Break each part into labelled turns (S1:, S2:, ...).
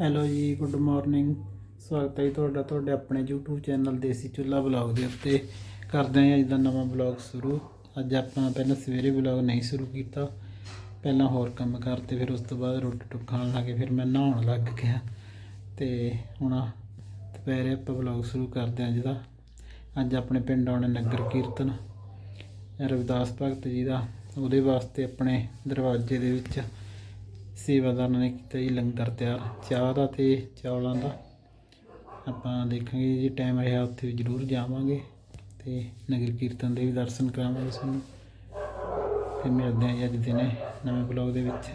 S1: Hello ਜੀ good morning ਸਵਾਗਤ ਹੈ ਜੀ ਤੁਹਾਡਾ, ਤੁਹਾਡੇ ਆਪਣੇ YouTube ਚੈਨਲ ਦੇਸੀ ਚੁੱਲਾ ਬਲੌਗ ਦੇ ਉੱਤੇ। ਕਰਦੇ ਹਾਂ ਅੱਜ ਦਾ ਨਵਾਂ ਬਲੌਗ ਸ਼ੁਰੂ। ਅੱਜ ਆਪਾਂ ਪਹਿਲਾਂ ਸਵੇਰੇ ਬਲੌਗ ਨਹੀਂ ਸ਼ੁਰੂ ਕੀਤਾ। ਪਹਿਲਾਂ ਹੋਰ ਕੰਮ ਕਰਤੇ ਫਿਰ ਉਸ ਤੋਂ ਬਾਅਦ ਰੋਟੀ ਟੁੱਕ ਖਾਣ ਲੱਗੇ ਫਿਰ ਮੈਂ ਨਹਾਉਣ ਲੱਗ ਗਿਆ। ਤੇ ਹੁਣ ਦੁਪਹਿਰੇ ਆਪਾਂ ਬਲੌਗ ਸ਼ੁਰੂ ਕਰਦੇ ਹਾਂ ਜਿਹਦਾ ਅੱਜ ਆਪਣੇ ਪਿੰਡ ਆਉਣੇ ਨਗਰ ਕੀਰਤਨ। ਰਵਿਦਾਸ ਭਗਤ ਜੀ ਦਾ। ਉਹਦੇ ਵਾਸਤੇ ਆਪਣੇ ਦਰਵਾਜ਼ੇ ਦੇ ਵਿੱਚ ਸੇਵਾਦਾਰਾਂ ਨੇ ਕੀਤਾ ਜੀ ਲੰਗਰ ਤਿਆਰ, ਚਾਹ ਦਾ ਤੇ ਚੌਲਾਂ ਦਾ। ਆਪਾਂ ਦੇਖਾਂਗੇ ਜੇ ਟਾਈਮ ਰਿਹਾ ਉੱਥੇ ਵੀ ਜ਼ਰੂਰ ਜਾਵਾਂਗੇ ਤੇ ਨਗਰ ਕੀਰਤਨ ਦੇ ਵੀ ਦਰਸ਼ਨ ਕਰਾਵਾਂਗੇ ਸਾਨੂੰ। ਫਿਰ ਮਿਲਦੇ ਹਾਂ ਜੀ ਅੱਜ ਦਿਨੇ ਨਵੇਂ ਬਲੌਗ ਦੇ ਵਿੱਚ।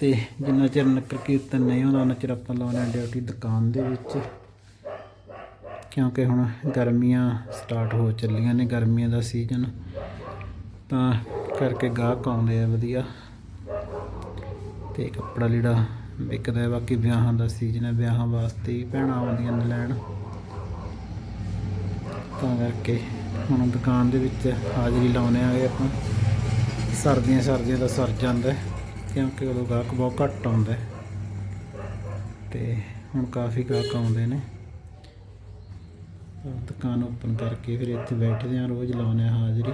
S1: ਤੇ ਜਿੰਨਾ ਚਿਰ ਨਗਰ ਕੀਰਤਨ ਨਹੀਂ ਹੁੰਦਾ, ਉਹਨਾਂ ਚਿਰ ਆਪਾਂ ਲਾਉਣੇ ਆ ਡਿਊਟੀ ਦੁਕਾਨ ਦੇ ਵਿੱਚ। ਕਿਉਂਕਿ ਹੁਣ ਗਰਮੀਆਂ ਸਟਾਰਟ ਹੋ ਚੱਲੀਆਂ ਨੇ, ਗਰਮੀਆਂ ਦਾ ਸੀਜ਼ਨ ਤਾਂ ਕਰਕੇ ਗਾਹਕ ਆਉਂਦੇ ਆ ਵਧੀਆ। ਤੇ ਕੱਪੜਾ ਲੀੜਾ ਵਿਕਦਾ ਹੈ। ਬਾਕੀ ਵਿਆਹਾਂ ਦਾ ਸੀਜ਼ਨ ਹੈ। ਵਿਆਹਾਂ ਵਾਸਤੇ ਹੀ ਭੈਣਾਂ ਆਉਂਦੀਆਂ ਨੇ ਲੈਣ। ਤਾਂ ਕਰਕੇ ਹੁਣ ਦੁਕਾਨ ਦੇ ਵਿੱਚ ਹਾਜ਼ਰੀ ਲਾਉਣੇ ਆਏ ਆਪਾਂ। ਸਰਦੀਆਂ ਸਰਦੀਆਂ ਦਾ ਸਰ ਜਾਂਦਾ ਕਿਉਂਕਿ ਉਦੋਂ ਗਾਹਕ ਬਹੁਤ ਘੱਟ ਆਉਂਦਾ ਹੈ। ਤੇ ਹੁਣ ਕਾਫੀ ਗਾਹਕ ਆਉਂਦੇ ਨੇ। ਦੁਕਾਨ ਓਪਨ ਕਰਕੇ ਫਿਰ ਇੱਥੇ ਬੈਠਦੇ ਹਾਂ, ਰੋਜ਼ ਲਾਉਣੇ ਆ ਹਾਜ਼ਰੀ।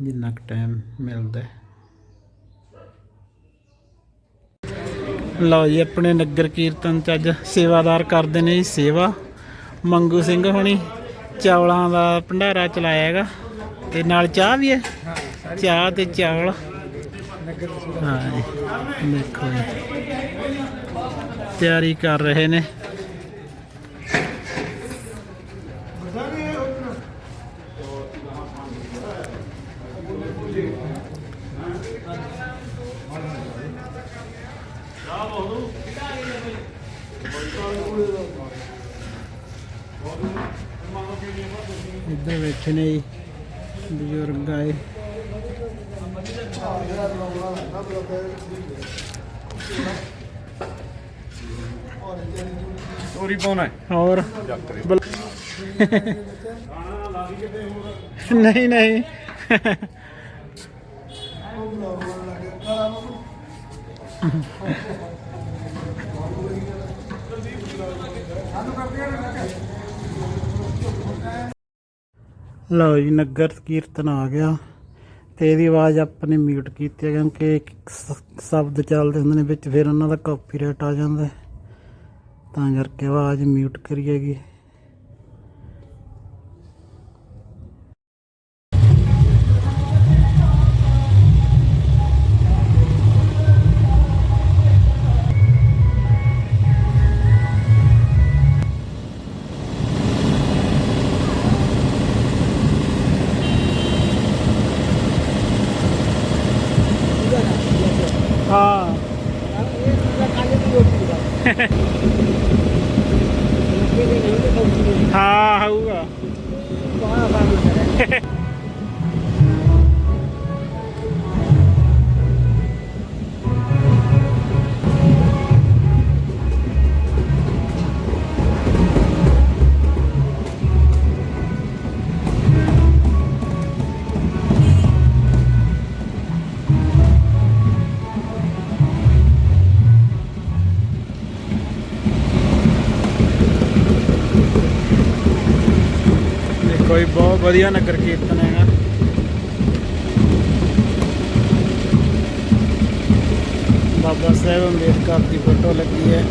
S1: ਜਿੰਨਾ ਕੁ ਟਾਈਮ ਮਿਲਦਾ ਲਓ ਜੀ, ਆਪਣੇ ਨਗਰ ਕੀਰਤਨ ਚ ਅੱਜ ਸੇਵਾਦਾਰ ਕਰਦੇ ਨੇ ਜੀ, ਸੇਵਾ। ਮੰਗੂ ਸਿੰਘ ਹੋਣੀ ਚਾਵਲਾਂ ਦਾ ਭੰਡਾਰਾ ਚਲਾਇਆ ਹੈਗਾ। ਤੇ ਨਾਲ ਚਾਹ ਵੀ ਹੈ? ਚਾਹ ਤੇ ਚਾਵਲ ਹਾਂ ਦੇਖੋ ਜੀ। ਤਿਆਰੀ ਕਰ ਰਹੇ ਨੇ। ਇੱਧਰ ਬੈਠੇ ਨੇ ਜੀ ਬਜ਼ੁਰਗ ਆਏ
S2: ਚੋਰੀ ਪਾਉਣਾ
S1: ਹੋਰ? ਬਲ- ਨਹੀਂ ਨਹੀਂ। ਲਓ ਜੀ, ਨਗਰ ਕੀਰਤਨ ਆ ਗਿਆ। ਤੇ ਇਹਦੀ ਆਵਾਜ਼ ਆਪਾਂ ਨੇ ਮਿਊਟ ਕੀਤੀ ਹੈ ਕਿਉਂਕਿ ਸ਼ਬਦ ਚੱਲਦੇ ਹੁੰਦੇ ਨੇ ਵਿੱਚ, ਫਿਰ ਉਹਨਾਂ ਦਾ ਕਾਪੀਰਾਈਟ ਆ ਜਾਂਦਾ ਤਾਂ ਕਰਕੇ ਆਵਾਜ਼ ਮਿਊਟ ਕਰੀਏਗੀ ਹਾਂ। ਹਾਂ। ਹੋਊਗਾ ਵਧੀਆ ਨਗਰ ਕੀਰਤਨ ਹੈਗਾ। ਬਾਬਾ ਸਾਹਿਬ ਅੰਬੇਦਕਰ ਦੀ ਫੋਟੋ ਲੱਗੀ ਹੈ।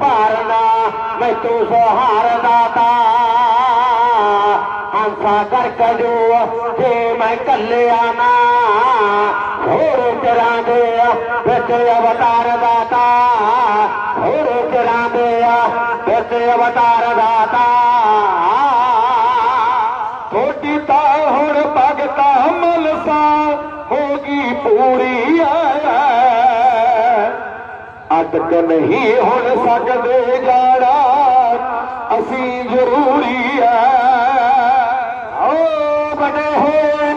S2: पार तूं सोहारात आंसा करक जो मूच चरां दया वेचे अवतार दा हरू चर दया बेचे अवतार दा ਅਟਕ ਨਹੀਂ ਹੁਣ ਸਕਦੇ ਜਾਣਾ ਅਸੀਂ ਜ਼ਰੂਰੀ ਹੈ। ਓ ਬਣੇ ਹੋਏ।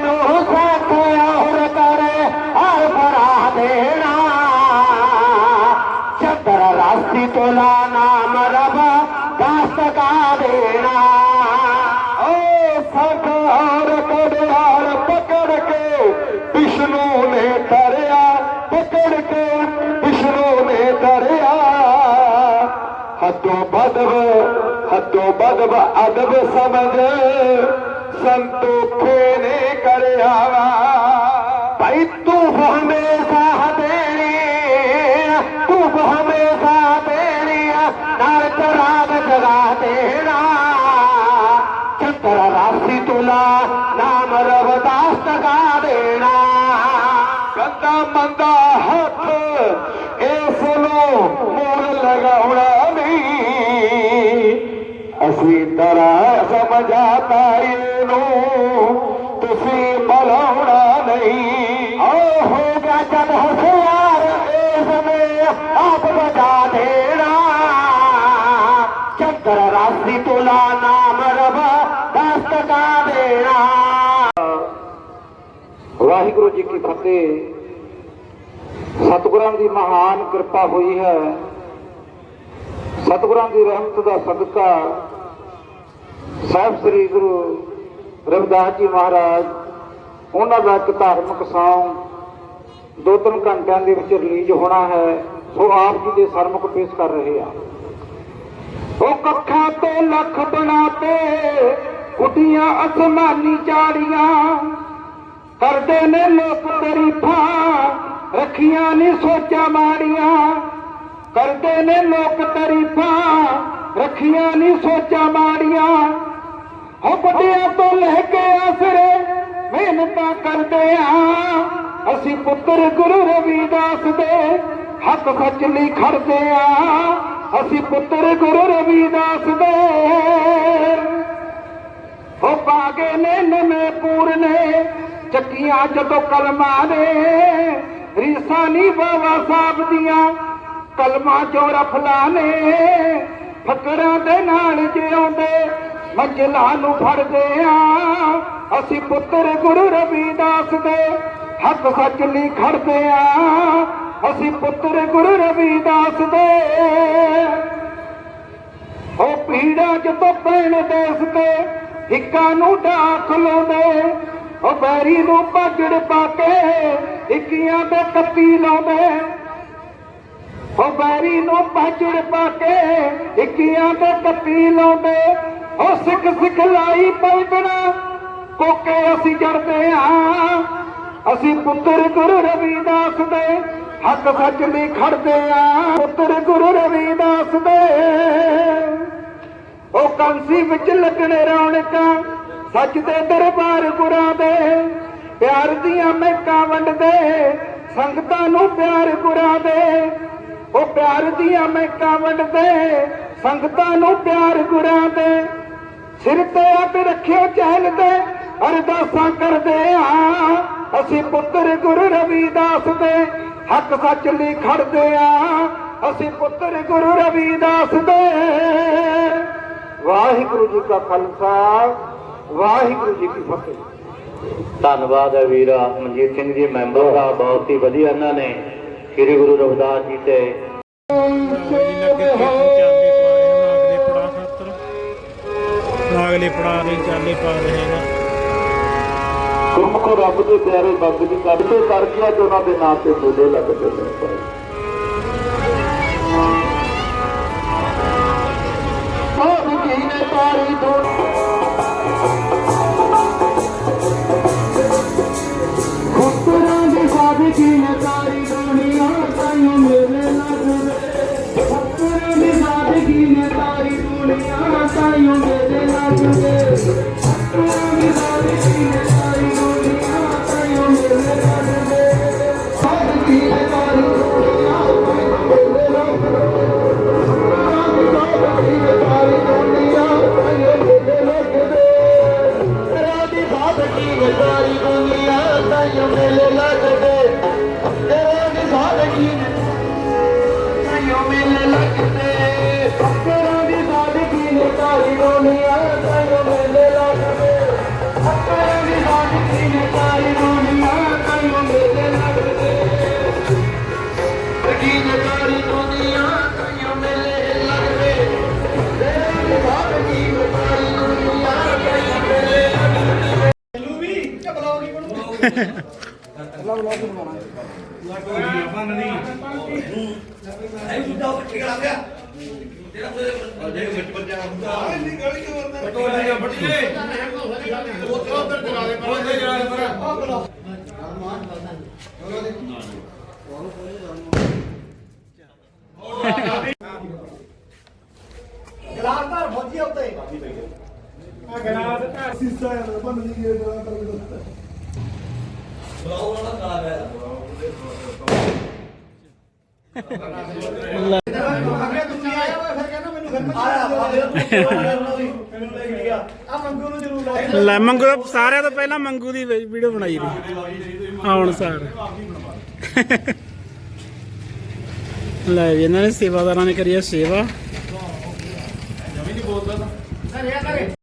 S2: ਹੱਦੋਂ ਬਦਬ ਹੱਦੋਂ ਬਦਬ ਅਦਬ ਸਮਝ ਸੰਤੋਖੇ ਨੇ ਕਰਿਆਵਾ ਅਸੀਂ ਤਰਾ ਸਮਝਾਤਾ ਇਹਨੂੰ ਤੁਸੀਂ ਬਲਾਉਣਾ ਨਹੀਂ। ਆਓ ਹੋ ਗਿਆ ਜਦ ਹੁਸ਼ਿਆਰ, ਇਸ ਨੇ ਆਪ ਬਜਾ ਦੇਣਾ। ਚੰਦਰ ਰਾਸੀ ਤੁਲਾ ਨਾਮ ਰਬ ਦਸਤਕਾ ਦੇਣਾ।
S3: ਵਾਹਿਗੁਰੂ ਜੀ ਕੀ ਫਤਿਹ। ਸਤਿਗੁਰਾਂ ਦੀ ਮਹਾਨ ਕਿਰਪਾ ਹੋਈ ਹੈ। ਸਤਿਗੁਰਾਂ ਦੀ ਰਹਿਮਤ ਦਾ ਸਦਕਾ ਸਾਹਿਬ ਸ੍ਰੀ ਗੁਰੂ ਰਵਿਦਾਸ ਜੀ ਮਹਾਰਾਜ, ਉਹਨਾਂ ਦਾ ਇੱਕ ਧਾਰਮਿਕ ਸੌਂਗ ਦੋ ਤਿੰਨ ਘੰਟਿਆਂ ਦੇ ਵਿੱਚ ਰਿਲੀਜ਼ ਹੋਣਾ ਹੈ ਸੋ ਆਪ ਜੀ ਦੇ ਸਰਮੁਖ ਪੇਸ਼ ਕਰ ਰਹੇ ਆ। ਉਹ ਕੱਖਾਂ ਤੋਂ ਲੱਖ ਬਣਾਤੇ, ਕੁੱਟੀਆਂ ਅਸਮਾਨੀ ਚਾੜੀਆਂ, ਕਰਦੇ ਨੇ ਲੋਕ ਤਰੀਫਾਂ, ਰੱਖੀਆਂ ਨਹੀਂ ਸੋਚਾਂ ਮਾੜੀਆਂ, ਕਰਦੇ ਨੇ ਲੋਕ ਤਰੀਫਾਂ ਰੱਖੀਆਂ ਨਹੀਂ ਸੋਚਾਂ ਮਾੜੀਆਂ। ਹੋ ਵੱਡਿਆਂ ਤੋਂ ਲੈ ਕੇ ਆਸਰੇ ਮਿਹਨਤਾਂ ਕਰਦੇ ਆ। ਅਸੀਂ ਪੁੱਤਰ ਗੁਰੂ ਰਵਿਦਾਸ ਦੇ ਹੱਕ ਸੱਚ ਲਈ ਖੜਦੇ ਆ। ਅਸੀਂ ਪੁੱਤਰ ਗੁਰੂ ਰਵਿਦਾਸ ਦੇ। ਹੋ ਪਾਗੇ ਨੇ ਨਵੇਂ ਪੂਰਨੇ ਚੱਕੀਆਂ ਜਦੋਂ ਕਲਮਾਂ ਨੇ। ਰੀਸਾਂ ਨੀ ਬਾਬਾ ਸਾਹਿਬ ਦੀਆਂ, ਕਲਮਾਂ ਚੋਂ ਰਫਲਾ ਨੇ। ਫਕਰਾਂ ਦੇ ਨਾਲ ਜਿਉਂਦੇ ਮੰਜ਼ਲਾਂ ਨੂੰ ਫੜਦੇ ਆ। ਅਸੀਂ ਪੁੱਤਰ ਗੁਰੂ ਰਵਿਦਾਸ ਦੇ ਹੱਕ ਸੱਚ ਲਈ ਖੜਦੇ ਆ। ਅਸੀਂ ਪੁੱਤਰ ਗੁਰੂ ਰਵਿਦਾਸ ਦੇ ਉਹ ਪੀੜਾ ਜਦੋਂ ਪੈਣ ਦੇਸ ਤੇ, ਹਿੱਕਾਂ ਨੂੰ ਢਾਕ ਲਾਉਂਦੇ। ਉਹ ਬੈਰੀ ਨੂੰ ਭਾਜੜ ਪਾ ਕੇ ਇੱਕੀਆਂ ਦੇ ਕੱਤੀ ਲਾਉਂਦੇ। ਉਹ ਬੈਰੀ ਨੂੰ ਪਾਚੜ ਪਾ ਕੇ ਇੱਕੀਆਂ ਦੇ ਕੱਤੀ ਲਾਉਂਦੇ। ਉਹ ਸਿੱਖ ਸਿਖਲਾਈ ਪੈਦਣਾ ਕੋਕੇ ਅਸੀਂ ਜੜਦੇ ਆ। ਅਸੀਂ ਪੁੱਤਰ ਗੁਰੂ ਰਵਿਦਾਸ ਦੇ ਹੱਕ ਸੱਚ ਲਈ ਖੜਦੇ ਆ। ਪੁੱਤਰ ਗੁਰੂ ਰਵਿਦਾਸ ਦੇ। ਉਹ ਕੰਸੀ ਵਿੱਚ ਲੱਗਣੇ ਰੌਣਕਾਂ ਸੱਚ ਦੇ ਦਰਬਾਰ ਗੁਰਾਂ ਦੇ। ਪਿਆਰ ਦੀਆਂ ਮਹਿਕਾਂ ਵੰਡਦੇ, ਸੰਗਤਾਂ ਨੂੰ ਪਿਆਰ ਗੁਰਾਂ ਦੇ। ਉਹ ਪਿਆਰ ਦੀਆਂ ਮਹਿਕਾਂ ਵੰਡਦੇ ਸੰਗਤਾਂ ਨੂੰ ਪਿਆਰ ਗੁਰਾਂ ਦੇ। ਸਿਰ ਤੇ ਅੱਗ ਰੱਖਿਓ ਚਹਿਲ ਤੇ ਅਰਦਾਸਾਂ ਕਰਦੇ ਆ ਅਸੀਂ ਪੁੱਤਰ ਗੁਰੂ ਰਵਿਦਾਸ ਦੇ ਹੱਕ ਸੱਚ ਲਈ ਖੜਦੇ ਆ ਅਸੀਂ ਪੁੱਤਰ ਗੁਰੂ ਰਵਿਦਾਸ ਦੇ। ਵਾਹਿਗੁਰੂ ਜੀ ਕਾ ਖਾਲਸਾ ਵਾਹਿਗੁਰੂ ਜੀ ਕੀ ਫਤਿਹ।
S4: ਧੰਨਵਾਦ ਹੈ ਵੀਰ ਮਨਜੀਤ ਸਿੰਘ ਜੀ ਮੈਂਬਰ ਦਾ ਬਹੁਤ ਹੀ ਵਧੀਆ ਇਹਨਾਂ ਨੇ ਸ੍ਰੀ ਗੁਰੂ ਰਵਿਦਾਸ ਜੀ ਤੇ
S1: ਅਗਲੇ ਪੜਾਅ ਦੇ ਚਾਲੇ ਪਾ
S3: ਗੁਰਮੁਖ ਰੱਬ ਦੇ ਪਿਆਰੇ ਬੰਦ ਦੀ ਕਰਦੇ ਕਰ ਗਿਆ ਜੋ ਉਹਨਾਂ ਦੇ ਨਾਂ ਤੇ ਬੋਲੇ ਲੱਗਦੇ ਨੇ। ਭਾਈ
S2: ਉਹ ਜੀ ਨੇ ਤਾਰੀ ਤੋਂ ਗਲਾਸਦਾਰ ਫੌਜੀ ਉੱਤੇ। ਆ ਗਲਾਸ ਤਾਂ ਸੀਸਾ ਬੰਦ ਨਹੀਂ ਗਿਆ ਗਲਾਸ ਤਾਂ
S1: ਲੈ, ਮੰਗੂ ਸਾਰਿਆਂ ਤੋਂ ਪਹਿਲਾਂ ਮੰਗੂ ਦੀ ਵੀਡੀਓ ਬਣਾਈ ਦੀ। ਆਉਣ ਸਾਰ। ਲੈ ਇਹਨਾਂ ਨੇ ਸੇਵਾਦਾਰਾਂ ਨੇ ਕਰੀ ਸੇਵਾ। ਜਮੀ ਦੀ ਬੋਲਦਾ। ਸਰ ਇਹ ਕਰੇ